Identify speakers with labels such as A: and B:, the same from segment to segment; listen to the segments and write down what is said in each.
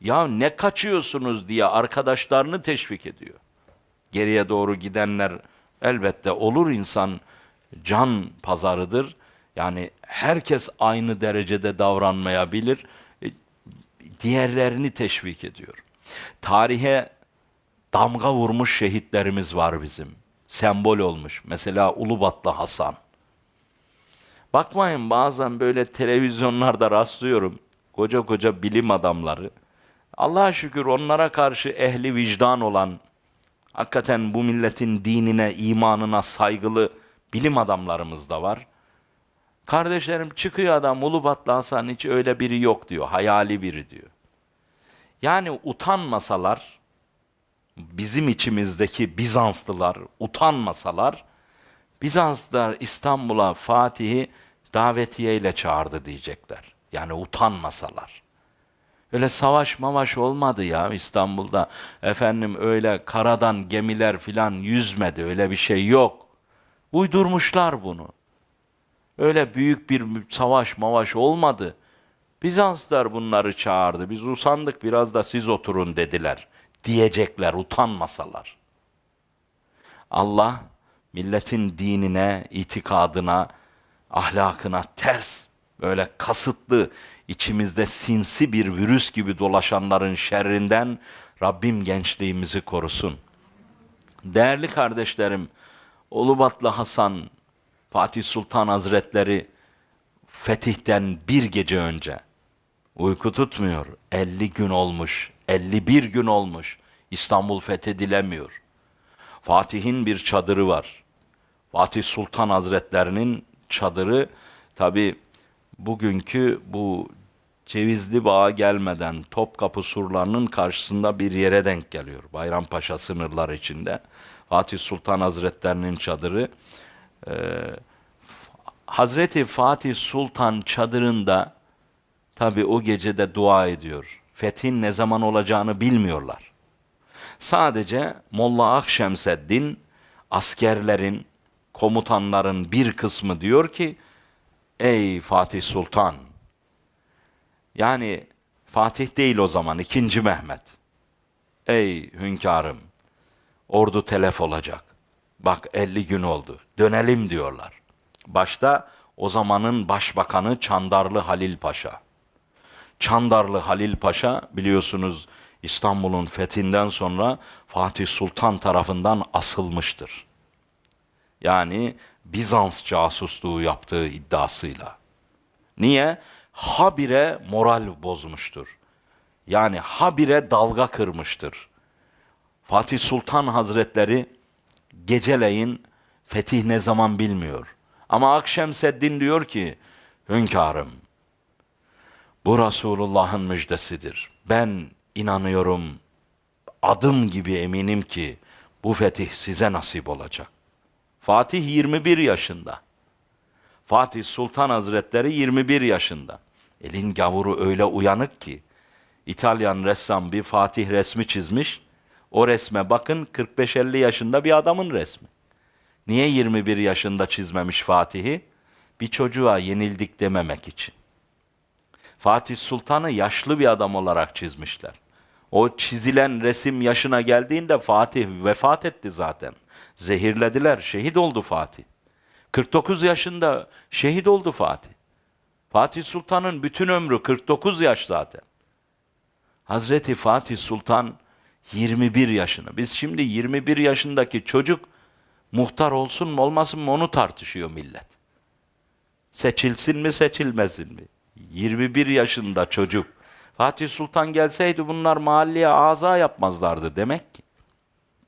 A: Ya ne kaçıyorsunuz diye arkadaşlarını teşvik ediyor. Geriye doğru gidenler elbette olur insan can pazarıdır. Yani herkes aynı derecede davranmayabilir. E, Diğerlerini teşvik ediyor. Tarihe damga vurmuş şehitlerimiz var bizim. Sembol olmuş. Mesela Ulubatlı Hasan. Bakmayın bazen böyle televizyonlarda rastlıyorum. Koca koca bilim adamları. Allah'a şükür onlara karşı ehli vicdan olan, hakikaten bu milletin dinine, imanına saygılı bilim adamlarımız da var. Kardeşlerim çıkıyor adam Ulubatlı Hasan hiç öyle biri yok diyor. Hayali biri diyor. Yani utanmasalar, bizim içimizdeki Bizanslılar utanmasalar, Bizanslılar İstanbul'a Fatih'i davetiyeyle çağırdı diyecekler. Yani utanmasalar. Öyle savaş mavaş olmadı ya İstanbul'da. Efendim öyle karadan gemiler filan yüzmedi. Öyle bir şey yok. Uydurmuşlar bunu. Öyle büyük bir savaş mavaş olmadı. Bizanslar bunları çağırdı. Biz usandık biraz da siz oturun dediler. Diyecekler utanmasalar. Allah milletin dinine, itikadına, ahlakına ters, böyle kasıtlı, içimizde sinsi bir virüs gibi dolaşanların şerrinden Rabbim gençliğimizi korusun. Değerli kardeşlerim, Ulubatlı Hasan, Fatih Sultan Hazretleri fetihten bir gece önce uyku tutmuyor. 50 gün olmuş, 51 gün olmuş. İstanbul fethedilemiyor. Fatih'in bir çadırı var. Fatih Sultan Hazretlerinin çadırı tabi bugünkü bu Cevizli Bağ'a gelmeden Topkapı surlarının karşısında bir yere denk geliyor. Bayrampaşa sınırları içinde. Fatih Sultan Hazretlerinin çadırı. Ee, Hazreti Fatih Sultan çadırında tabi o gecede dua ediyor. Fethin ne zaman olacağını bilmiyorlar. Sadece Molla Akşemseddin askerlerin, komutanların bir kısmı diyor ki Ey Fatih Sultan yani Fatih değil o zaman ikinci Mehmet. Ey hünkârım ordu telef olacak. Bak 50 gün oldu. Dönelim diyorlar. Başta o zamanın başbakanı Çandarlı Halil Paşa. Çandarlı Halil Paşa biliyorsunuz İstanbul'un fethinden sonra Fatih Sultan tarafından asılmıştır. Yani Bizans casusluğu yaptığı iddiasıyla. Niye? Habire moral bozmuştur. Yani habire dalga kırmıştır. Fatih Sultan Hazretleri geceleyin fetih ne zaman bilmiyor. Ama Akşemseddin diyor ki, hünkârım, bu Resulullah'ın müjdesidir. Ben inanıyorum, adım gibi eminim ki bu fetih size nasip olacak. Fatih 21 yaşında. Fatih Sultan Hazretleri 21 yaşında. Elin gavuru öyle uyanık ki İtalyan ressam bir Fatih resmi çizmiş. O resme bakın 45-50 yaşında bir adamın resmi. Niye 21 yaşında çizmemiş Fatih'i? Bir çocuğa yenildik dememek için. Fatih Sultan'ı yaşlı bir adam olarak çizmişler. O çizilen resim yaşına geldiğinde Fatih vefat etti zaten. Zehirlediler, şehit oldu Fatih. 49 yaşında şehit oldu Fatih. Fatih Sultan'ın bütün ömrü 49 yaş zaten. Hazreti Fatih Sultan 21 yaşını. Biz şimdi 21 yaşındaki çocuk muhtar olsun mu olmasın mı onu tartışıyor millet. Seçilsin mi seçilmesin mi? 21 yaşında çocuk. Fatih Sultan gelseydi bunlar mahalleye aza yapmazlardı demek ki.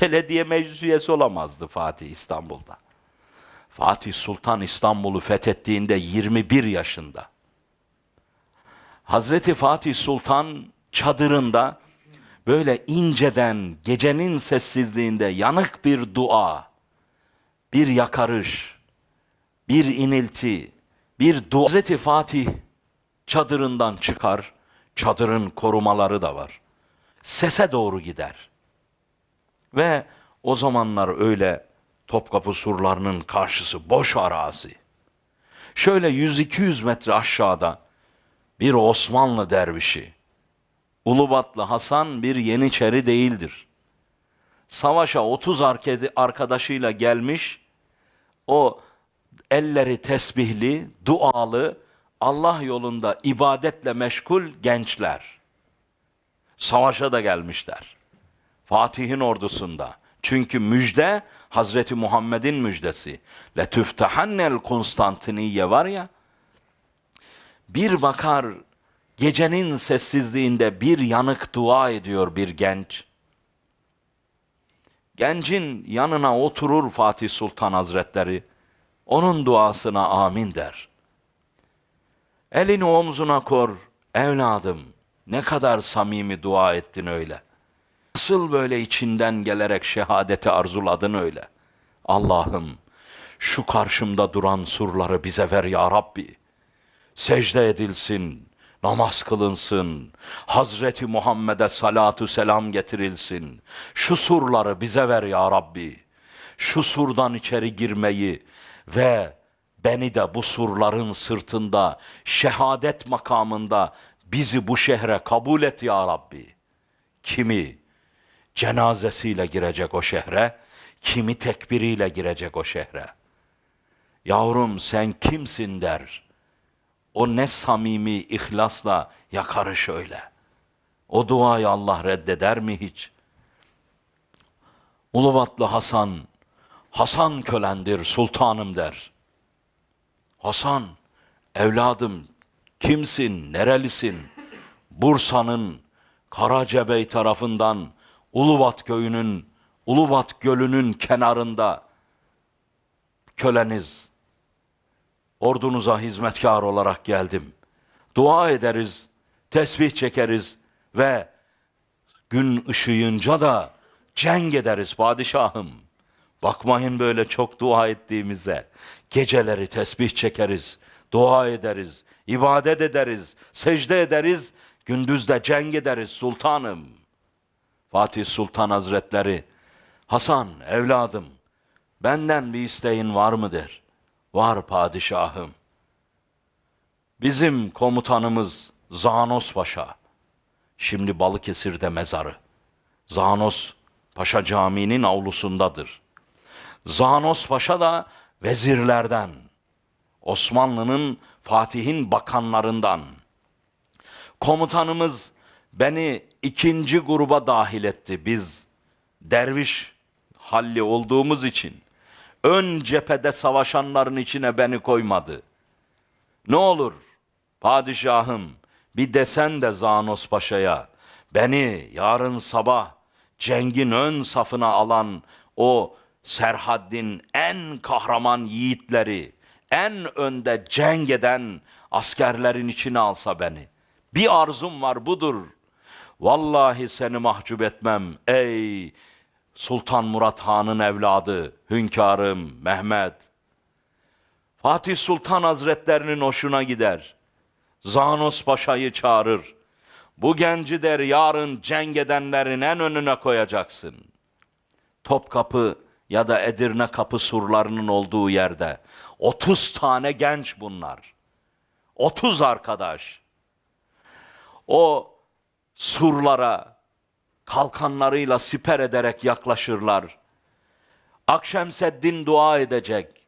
A: Belediye meclis üyesi olamazdı Fatih İstanbul'da. Fatih Sultan İstanbul'u fethettiğinde 21 yaşında. Hazreti Fatih Sultan çadırında böyle inceden gecenin sessizliğinde yanık bir dua, bir yakarış, bir inilti, bir dua. Hazreti Fatih çadırından çıkar, çadırın korumaları da var. Sese doğru gider. Ve o zamanlar öyle Topkapı surlarının karşısı boş arazi. Şöyle 100-200 metre aşağıda bir Osmanlı dervişi Ulubatlı Hasan bir Yeniçeri değildir. Savaşa 30 arkedi- arkadaşıyla gelmiş, o elleri tesbihli, dualı, Allah yolunda ibadetle meşgul gençler. Savaşa da gelmişler. Fatih'in ordusunda. Çünkü müjde Hazreti Muhammed'in müjdesi. Letüftehannel Konstantiniye var ya. Bir bakar gecenin sessizliğinde bir yanık dua ediyor bir genç. Gencin yanına oturur Fatih Sultan Hazretleri. Onun duasına amin der. Elini omzuna kor. Evladım ne kadar samimi dua ettin öyle. Nasıl böyle içinden gelerek şehadeti arzuladın öyle. Allah'ım şu karşımda duran surları bize ver ya Rabbi. Secde edilsin, namaz kılınsın, Hazreti Muhammed'e salatu selam getirilsin. Şu surları bize ver ya Rabbi. Şu surdan içeri girmeyi ve beni de bu surların sırtında şehadet makamında bizi bu şehre kabul et ya Rabbi. Kimi cenazesiyle girecek o şehre, kimi tekbiriyle girecek o şehre. Yavrum sen kimsin der. O ne samimi ihlasla yakarı şöyle. O duayı Allah reddeder mi hiç? Ulubatlı Hasan, Hasan kölendir sultanım der. Hasan, evladım kimsin, nerelisin? Bursa'nın Karacabey tarafından Ulubat köyünün, Ulubat gölünün kenarında köleniz. Ordunuza hizmetkar olarak geldim. Dua ederiz, tesbih çekeriz ve gün ışıyınca da cenk ederiz padişahım. Bakmayın böyle çok dua ettiğimize. Geceleri tesbih çekeriz, dua ederiz, ibadet ederiz, secde ederiz, gündüz de cenk ederiz sultanım. Fatih Sultan Hazretleri, Hasan evladım, benden bir isteğin var mı der. Var padişahım. Bizim komutanımız Zanos Paşa, şimdi Balıkesir'de mezarı. Zanos Paşa Camii'nin avlusundadır. Zanos Paşa da vezirlerden, Osmanlı'nın Fatih'in bakanlarından. Komutanımız beni ikinci gruba dahil etti. Biz derviş halli olduğumuz için ön cephede savaşanların içine beni koymadı. Ne olur padişahım bir desen de Zanos Paşa'ya beni yarın sabah cengin ön safına alan o Serhaddin en kahraman yiğitleri, en önde cenk eden askerlerin içine alsa beni. Bir arzum var budur. Vallahi seni mahcup etmem ey Sultan Murat Han'ın evladı, hünkârım Mehmet. Fatih Sultan Hazretlerinin hoşuna gider. Zanos Paşa'yı çağırır. Bu genci der yarın cenk edenlerin en önüne koyacaksın. Topkapı ya da Edirne kapı surlarının olduğu yerde 30 tane genç bunlar. 30 arkadaş. O surlara kalkanlarıyla siper ederek yaklaşırlar. Akşemseddin dua edecek.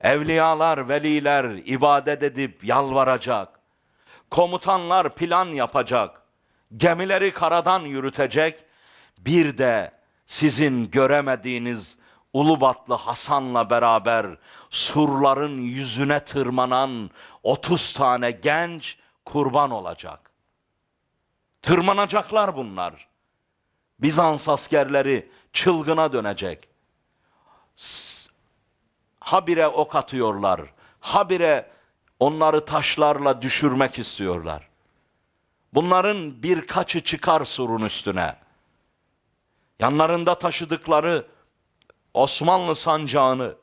A: Evliyalar, veliler ibadet edip yalvaracak. Komutanlar plan yapacak. Gemileri karadan yürütecek. Bir de sizin göremediğiniz Ulubatlı Hasan'la beraber surların yüzüne tırmanan 30 tane genç kurban olacak. Tırmanacaklar bunlar. Bizans askerleri çılgına dönecek. Habire ok atıyorlar. Habire onları taşlarla düşürmek istiyorlar. Bunların birkaçı çıkar surun üstüne. Yanlarında taşıdıkları Osmanlı sancağını,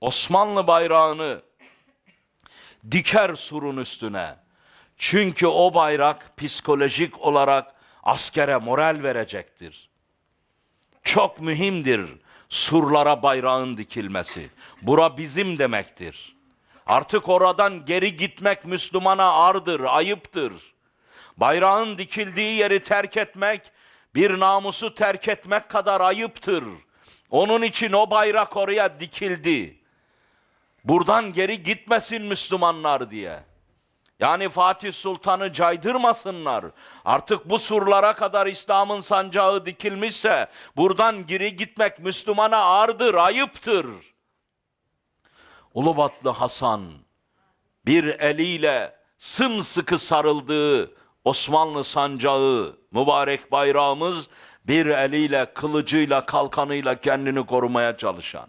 A: Osmanlı bayrağını diker surun üstüne. Çünkü o bayrak psikolojik olarak askere moral verecektir. Çok mühimdir surlara bayrağın dikilmesi. Bura bizim demektir. Artık oradan geri gitmek Müslümana ardır, ayıptır. Bayrağın dikildiği yeri terk etmek bir namusu terk etmek kadar ayıptır. Onun için o bayrak oraya dikildi. Buradan geri gitmesin Müslümanlar diye. Yani Fatih Sultan'ı caydırmasınlar. Artık bu surlara kadar İslam'ın sancağı dikilmişse buradan geri gitmek Müslümana ağırdır, ayıptır. Ulubatlı Hasan bir eliyle sımsıkı sarıldığı Osmanlı sancağı, mübarek bayrağımız bir eliyle, kılıcıyla, kalkanıyla kendini korumaya çalışan.